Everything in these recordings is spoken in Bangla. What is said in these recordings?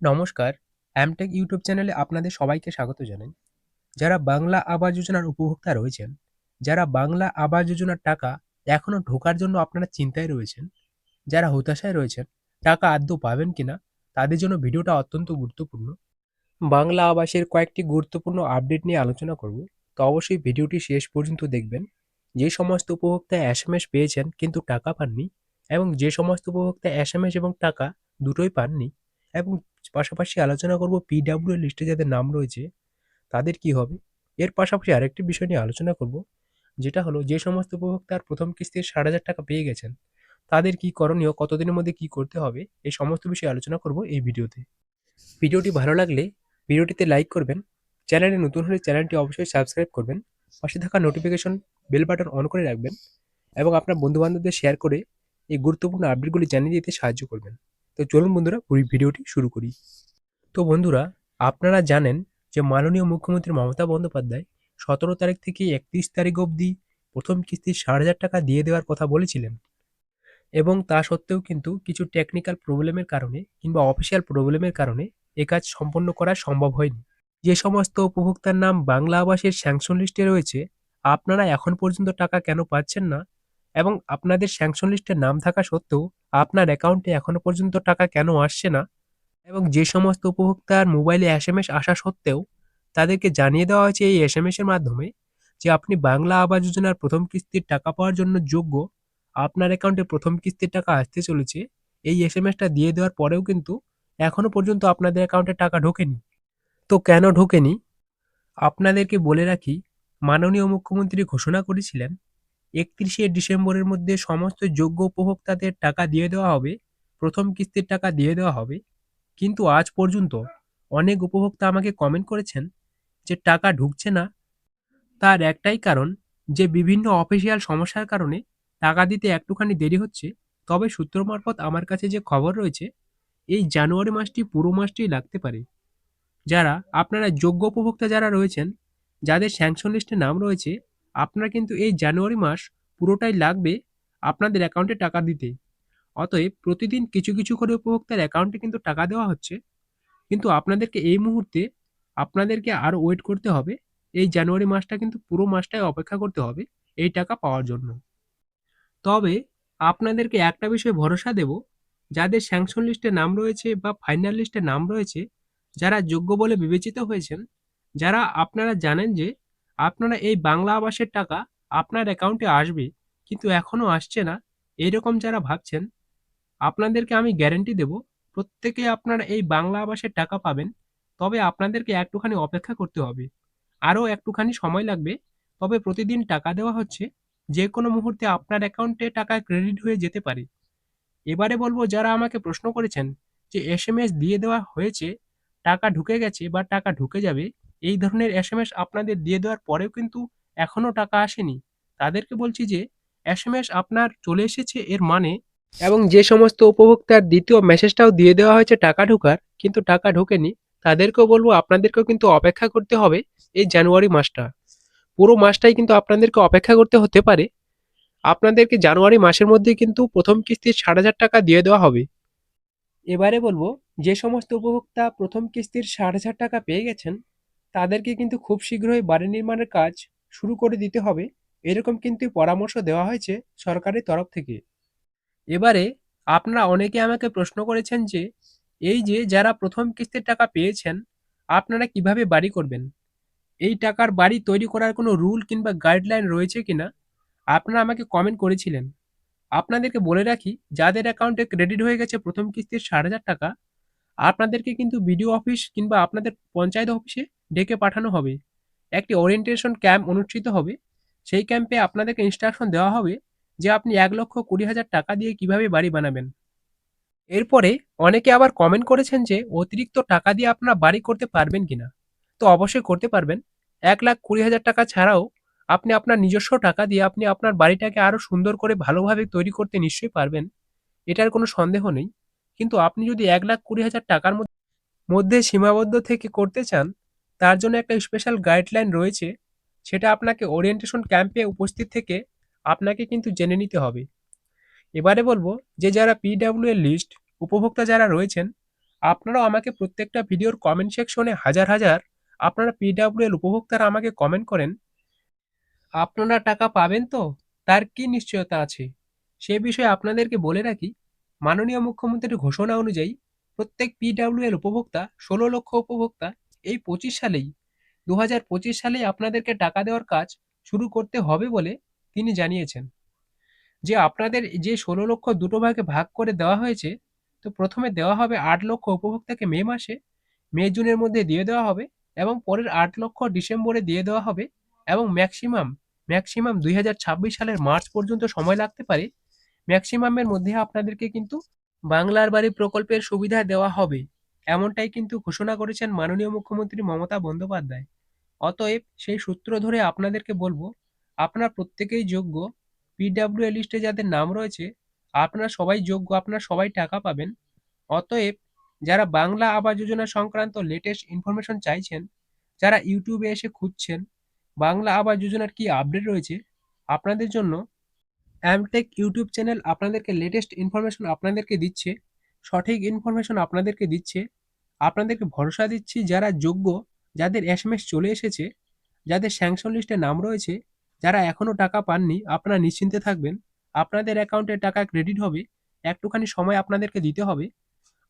নমস্কার অ্যামটেক ইউটিউব চ্যানেলে আপনাদের সবাইকে স্বাগত জানাই। যারা বাংলা আবাস যোজনার উপভোক্তা রয়েছেন, যারা বাংলা আবাস যোজনার টাকা এখনও ঢোকার জন্য আপনারা চিন্তায় রয়েছেন, যারা হতাশায় রয়েছেন, টাকা আদৌ পাবেন কিনা, তাদের জন্য ভিডিওটা অত্যন্ত গুরুত্বপূর্ণ। বাংলা আবাসের কয়েকটি গুরুত্বপূর্ণ আপডেট নিয়ে আলোচনা করব, তো অবশ্যই ভিডিওটি শেষ পর্যন্ত দেখবেন। যে সমস্ত উপভোক্তা এস পেয়েছেন কিন্তু টাকা পাননি, এবং যে সমস্ত উপভোক্তা এস এম এস এবং টাকা দুটোই পাননি এবং পাশাপাশি আলোচনা করব পিডাব্লিউ লিস্টে যাদের নাম রয়েছে, তাদের কি হবে? এর পাশাপাশি আরেকটি বিষয় নিয়ে আলোচনা করব, যেটা হলো যে সমস্ত উপভোক্তার প্রথম কিস্তির ষাট হাজার টাকা পেয়ে গেছেন, তাদের কি করণীয়, কতদিনের মধ্যে কি করতে হবে, এই সমস্ত বিষয়ে আলোচনা করব এই ভিডিওতে। ভিডিওটি ভালো লাগলে ভিডিওটিতে লাইক করবেন, চ্যানেলে নতুন হলে চ্যানেলটি অবশ্যই সাবস্ক্রাইব করবেন, পাশে থাকা নোটিফিকেশন বেল বাটন অন করে রাখবেন এবং আপনার বন্ধুবান্ধবদের শেয়ার করে এই গুরুত্বপূর্ণ আপডেটগুলি জানিয়ে দিতে সাহায্য করবেন। তো চলুন বন্ধুরা পুরো ভিডিওটি শুরু করি। তো বন্ধুরা, আপনারা জানেন যে মাননীয় মুখ্যমন্ত্রী মমতা বন্দ্যোপাধ্যায় সতেরো তারিখ থেকে একত্রিশ তারিখ অবধি প্রথম কিস্তি ষাট হাজার টাকা দিয়ে দেওয়ার কথা বলেছিলেন এবং তা সত্ত্বেও কিন্তু কিছু টেকনিক্যাল প্রবলেমের কারণে কিংবা অফিসিয়াল প্রবলেমের কারণে এ কাজ সম্পন্ন করা সম্ভব হয়নি। যে সমস্ত উপভোক্তার নাম বাংলা আবাসের স্যাংশন লিস্টে রয়েছে, আপনারা এখন পর্যন্ত টাকা কেন পাচ্ছেন না এবং আপনাদের স্যাংশন লিস্টে নাম থাকা সত্ত্বেও আপনার অ্যাকাউন্টে এখনও পর্যন্ত টাকা কেন আসছে না? এবং যে সমস্ত উপভোক্তার মোবাইলে এস এম এস আসা সত্ত্বেও তাদেরকে জানিয়ে দেওয়া হয়েছে এই এস এম এস এর মাধ্যমে যে আপনি বাংলা আবাস যোজনার প্রথম কিস্তির টাকা পাওয়ার জন্য যোগ্য। আপনার অ্যাকাউন্টে প্রথম কিস্তির টাকা আসতে চলেছে। এই এস এম এসটা দিয়ে দেওয়ার পরেও কিন্তু এখনও পর্যন্ত আপনাদের অ্যাকাউন্টে টাকা ঢোকেনি। তো কেন ঢোকেনি? আপনাদেরকে বলে রাখি, মাননীয় মুখ্যমন্ত্রী ঘোষণা করেছিলেন একত্রিশে ডিসেম্বরের মধ্যে সমস্ত যোগ্য উপভোক্তাদের টাকা দিয়ে দেওয়া হবে, প্রথম কিস্তির টাকা দিয়ে দেওয়া হবে। কিন্তু আজ পর্যন্ত অনেক উপভোক্তা আমাকে কমেন্ট করেছেন যে টাকা ঢুকছে না। তার একটাই কারণ যে বিভিন্ন অফিসিয়াল সমস্যার কারণে টাকা দিতে একটুখানি দেরি হচ্ছে। তবে সূত্র মারফত আমার কাছে যে খবর রয়েছে, এই জানুয়ারি মাসটি পুরো মাসটি লাগতে পারে। যারা, আপনারা যোগ্য উপভোক্তা যারা রয়েছেন, যাদের স্যাংশন লিস্টে নাম রয়েছে আপনার কিন্তু এই জানুয়ারি মাস পুরোটাই লাগবে আপনাদের অ্যাকাউন্টে টাকা দিতে। অতএব প্রতিদিন কিছু কিছু করে উপভোক্তার অ্যাকাউন্টে কিন্তু টাকা দেওয়া হচ্ছে। কিন্তু আপনাদেরকে এই মুহূর্তে আপনাদেরকে আরও ওয়েট করতে হবে। এই জানুয়ারি মাসটা কিন্তু পুরো মাসটাই অপেক্ষা করতে হবে এই টাকা পাওয়ার জন্য। তবে আপনাদেরকে একটা বিষয়ে ভরসা দেব, যাদের স্যাংশন লিস্টে নাম রয়েছে বা ফাইনাল লিস্টে নাম রয়েছে, যারা যোগ্য বলে বিবেচিত হয়েছেন, যারা আপনারা জানেন যে আপনারা এই বাংলা আবাসের টাকা আপনার অ্যাকাউন্টে আসবে, কিন্তু এখনও আসছে না। এইরকম যারা ভাবছেন, আপনাদেরকে আমি গ্যারেন্টি দেব, প্রত্যেকে আপনারা এই বাংলা আবাসের টাকা পাবেন, তবে আপনাদেরকে একটুখানি অপেক্ষা করতে হবে। আরও একটুখানি সময় লাগবে, তবে প্রতিদিন টাকা দেওয়া হচ্ছে, যে কোনো মুহূর্তে আপনার অ্যাকাউন্টে টাকা ক্রেডিট হয়ে যেতে পারে। এবারে বলব, যারা আমাকে প্রশ্ন করেছেন যে এস দিয়ে দেওয়া হয়েছে, টাকা ঢুকে গেছে বা টাকা ঢুকে যাবে এই ধরনের এস এম এস আপনাদের দিয়ে দেওয়ার পরেও কিন্তু এখনও টাকা আসেনি। তাদেরকে বলছি যে এস এম এস আপনার চলে এসেছে এর মানে এবং যে সমস্ত উপভোক্তার দ্বিতীয় মেসেজটাও দিয়ে দেওয়া হয়েছে টাকা ঢোকার, কিন্তু টাকা ঢোকেনি, তাদেরকেও বলব আপনাদেরকেও কিন্তু অপেক্ষা করতে হবে এই জানুয়ারি মাসটা। পুরো মাসটাই কিন্তু আপনাদেরকে অপেক্ষা করতে হতে পারে। আপনাদেরকে জানুয়ারি মাসের মধ্যে কিন্তু প্রথম কিস্তির ষাট হাজার টাকা দিয়ে দেওয়া হবে। এবারে বলব, যে সমস্ত উপভোক্তা প্রথম কিস্তির ষাট হাজার টাকা পেয়ে গেছেন তাদেরকে কিন্তু খুব শীঘ্রই বাড়ি নির্মাণের কাজ শুরু করে দিতে হবে। এরকম কিন্তু পরামর্শ দেওয়া হয়েছে সরকারের তরফ থেকে। এবারে আপনারা অনেকে আমাকে প্রশ্ন করেছেন যে, এই যে যারা প্রথম কিস্তির টাকা পেয়েছেন, আপনারা কীভাবে বাড়ি করবেন? এই টাকার বাড়ি তৈরি করার কোনো রুল কিংবা গাইডলাইন রয়েছে কিনা? আপনারা আমাকে কমেন্ট করেছিলেন। আপনাদেরকে বলে রাখি, যাদের অ্যাকাউন্টে ক্রেডিট হয়ে গেছে প্রথম কিস্তির ষাট হাজার টাকা, আপনাদেরকে কিন্তু বিডিও অফিস কিংবা আপনাদের পঞ্চায়েত অফিসে ডেকে পাঠানো হবে। একটি ওরিয়েন্টেশন ক্যাম্প অনুষ্ঠিত হবে। সেই ক্যাম্পে আপনাদেরকে ইনস্ট্রাকশন দেওয়া হবে যে আপনি এক লক্ষ কুড়ি হাজার টাকা দিয়ে কীভাবে বাড়ি বানাবেন। এরপরে অনেকে আবার কমেন্ট করেছেন যে অতিরিক্ত টাকা দিয়ে আপনারা বাড়ি করতে পারবেন কিনা। তো অবশ্যই করতে পারবেন। এক লাখ কুড়ি হাজার টাকা ছাড়াও আপনি আপনার নিজস্ব টাকা দিয়ে আপনি আপনার বাড়িটাকে আরও সুন্দর করে ভালোভাবে তৈরি করতে নিশ্চয়ই পারবেন। এটার কোনো সন্দেহ নেই। কিন্তু আপনি যদি এক লাখ কুড়ি হাজার টাকার মধ্যে মধ্যে সীমাবদ্ধ থেকে করতে চান তার জন্য একটা স্পেশাল গাইডলাইন রয়েছে, সেটা আপনাকে ওরিয়েন্টেশন ক্যাম্পে উপস্থিত থেকে আপনাকে কিন্তু জেনে নিতে হবে। এবারে বলব যে যারা পিডাব্লিউ এর লিস্ট উপভোক্তা যারা রয়েছেন, আপনারাও আমাকে প্রত্যেকটা ভিডিওর কমেন্ট সেকশনে হাজার হাজার আপনারা পিডাব্লিউএল উপভোক্তারা আমাকে কমেন্ট করেন। আপনারা টাকা পাবেন তো? তার কি নিশ্চয়তা আছে? সে বিষয়ে আপনাদেরকে বলে রাখি, মাননীয় মুখ্যমন্ত্রীর ঘোষণা অনুযায়ী প্রত্যেক পিডাব্লিউএল উপভোক্তা ষোলো লক্ষ উপভোক্তা এই পঁচিশ সালেই দু হাজার পঁচিশ সালেই আপনাদেরকে টাকা দেওয়ার কাজ শুরু করতে হবে বলে তিনি জানিয়েছেন। যে আপনাদের যে ষোলো লক্ষ দুটো ভাগে ভাগ করে দেওয়া হয়েছে, তো প্রথমে দেওয়া হবে আট লক্ষ উপভোক্তাকে মে মাসে, মে জুনের মধ্যে দিয়ে দেওয়া হবে এবং পরের আট লক্ষ ডিসেম্বরে দিয়ে দেওয়া হবে এবং ম্যাক্সিমাম ম্যাক্সিমাম দুই হাজার ছাব্বিশ সালের মার্চ পর্যন্ত সময় লাগতে পারে। ম্যাক্সিমামের মধ্যে আপনাদেরকে কিন্তু বাংলার বাড়ি প্রকল্পের সুবিধা দেওয়া হবে। এমনটাই কিন্তু ঘোষণা করেছেন মাননীয় মুখ্যমন্ত্রী মমতা বন্দ্যোপাধ্যায়। অতএব সেই সূত্র ধরে আপনাদেরকে বলব, আপনারা প্রত্যেকেই যোগ্য। পিডাব্লিউ লিস্টে যাদের নাম রয়েছে, আপনারা সবাই যোগ্য, আপনারা সবাই টাকা পাবেন। অতএব যারা বাংলা আবাস যোজনা সংক্রান্ত লেটেস্ট ইনফরমেশন চাইছেন, যারা ইউটিউবে এসে খুঁজছেন, বাংলা আবাস যোজনার কি আপডেট রয়েছে, আপনাদের জন্য অ্যামটেক ইউটিউব চ্যানেল আপনাদেরকে লেটেস্ট ইনফরমেশন আপনাদেরকে দিচ্ছে। সঠিক ইনফরমেশন আপনাদেরকে দিচ্ছে। আপনাদেরকে ভরসা দিচ্ছি যারা যোগ্য, যাদের এসএমএস চলে এসেছে, যাদের স্যাংশন লিস্টে নাম রয়েছে, যারা এখনও টাকা পাননি, আপনারা নিশ্চিন্তে থাকবেন। আপনাদের অ্যাকাউন্টে টাকা ক্রেডিট হবে, একটুখানি সময় আপনাদেরকে দিতে হবে।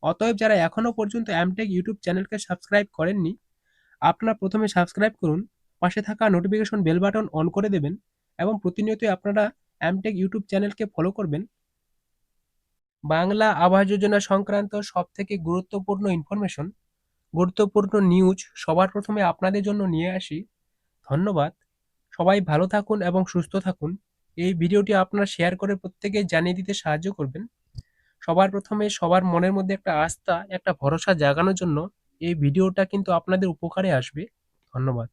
অতএব যারা এখনও পর্যন্ত অ্যামটেক ইউটিউব চ্যানেলকে সাবস্ক্রাইব করেননি, আপনারা প্রথমে সাবস্ক্রাইব করুন, পাশে থাকা নোটিফিকেশন বেল বাটন অন করে দেবেন এবং প্রতিনিয়তই আপনারা অ্যামটেক ইউটিউব চ্যানেলকে ফলো করবেন। বাংলা আবাস যোজনা সংক্রান্ত সব থেকে গুরুত্বপূর্ণ ইনফরমেশন গুরুত্বপূর্ণ নিউজ সবার প্রথমে আপনাদের জন্য নিয়ে আসি। ধন্যবাদ। সবাই ভালো থাকুন এবং সুস্থ থাকুন। এই ভিডিওটি আপনারা শেয়ার করে প্রত্যেকে জানিয়ে দিতে সাহায্য করবেন। সবার প্রথমে সবার মনের মধ্যে একটা আস্থা, একটা ভরসা জাগানোর জন্য এই ভিডিওটা কিন্তু আপনাদের উপকারে আসবে। ধন্যবাদ।